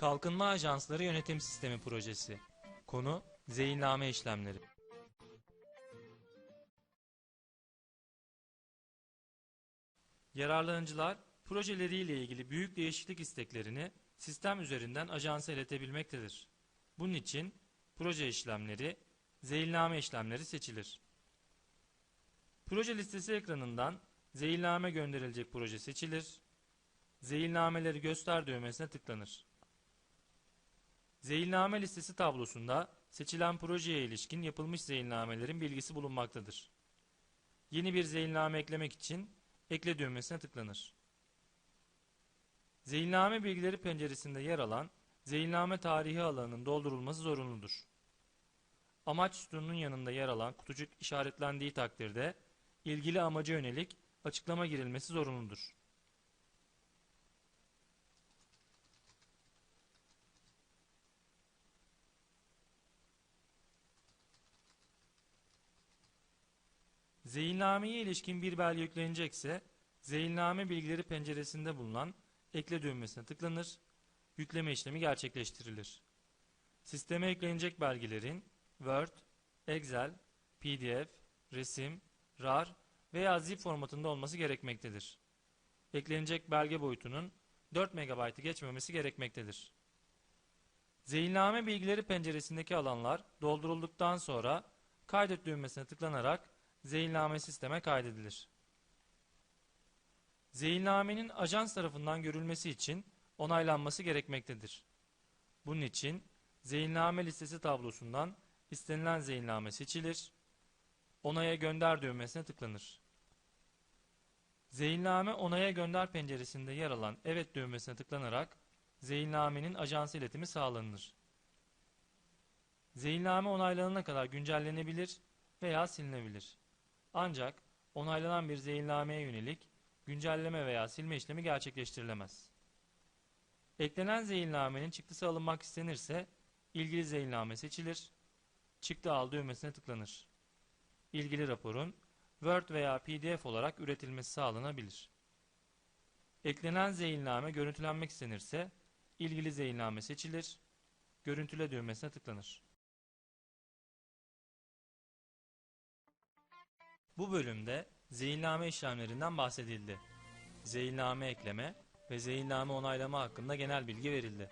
Kalkınma Ajansları Yönetim Sistemi Projesi. Konu Zeyinlame işlemleri. Yararlanıcılar projeleriyle ilgili büyük değişiklik isteklerini sistem üzerinden ajansa iletebilmektedir. Bunun için proje işlemleri, zeyinlame işlemleri seçilir. Proje listesi ekranından zeyinlame gönderilecek proje seçilir. Zeyinlameleri göster düğmesine tıklanır. Zeyinlame listesi tablosunda seçilen projeye ilişkin yapılmış zeyinlamelerin bilgisi bulunmaktadır. Yeni bir zeyinlame eklemek için ekle düğmesine tıklanır. Zeyinlame bilgileri penceresinde yer alan zeyinlame tarihi alanının doldurulması zorunludur. Amaç sütununun yanında yer alan kutucuk işaretlendiği takdirde ilgili amaca yönelik açıklama girilmesi zorunludur. Zeyinlameye ilişkin bir belge yüklenecekse, zeyinlame bilgileri penceresinde bulunan ekle düğmesine tıklanır, yükleme işlemi gerçekleştirilir. Sisteme eklenecek belgelerin Word, Excel, PDF, resim, RAR veya zip formatında olması gerekmektedir. Eklenecek belge boyutunun 4 MB'ı geçmemesi gerekmektedir. Zeyinlame bilgileri penceresindeki alanlar doldurulduktan sonra kaydet düğmesine tıklanarak zeyinlame sisteme kaydedilir. Zeyinlamenin ajans tarafından görülmesi için onaylanması gerekmektedir. Bunun için zeyinlame listesi tablosundan istenilen zeyinlame seçilir, onaya gönder düğmesine tıklanır. Zeyinlame onaya gönder penceresinde yer alan evet düğmesine tıklanarak zeyinlamenin ajansa iletimi sağlanır. Zeyinlame onaylanana kadar güncellenebilir veya silinebilir. Ancak onaylanan bir zeyinlameye yönelik güncelleme veya silme işlemi gerçekleştirilemez. Eklenen zeyinlamenin çıktısı alınmak istenirse ilgili zeyinlame seçilir, çıktı al düğmesine tıklanır. İlgili raporun Word veya PDF olarak üretilmesi sağlanabilir. Eklenen zeyinlame görüntülenmek istenirse ilgili zeyinlame seçilir, görüntüle düğmesine tıklanır. Bu bölümde zeyinlame işlemlerinden bahsedildi. Zeyinlame ekleme ve zeyinlame onaylama hakkında genel bilgi verildi.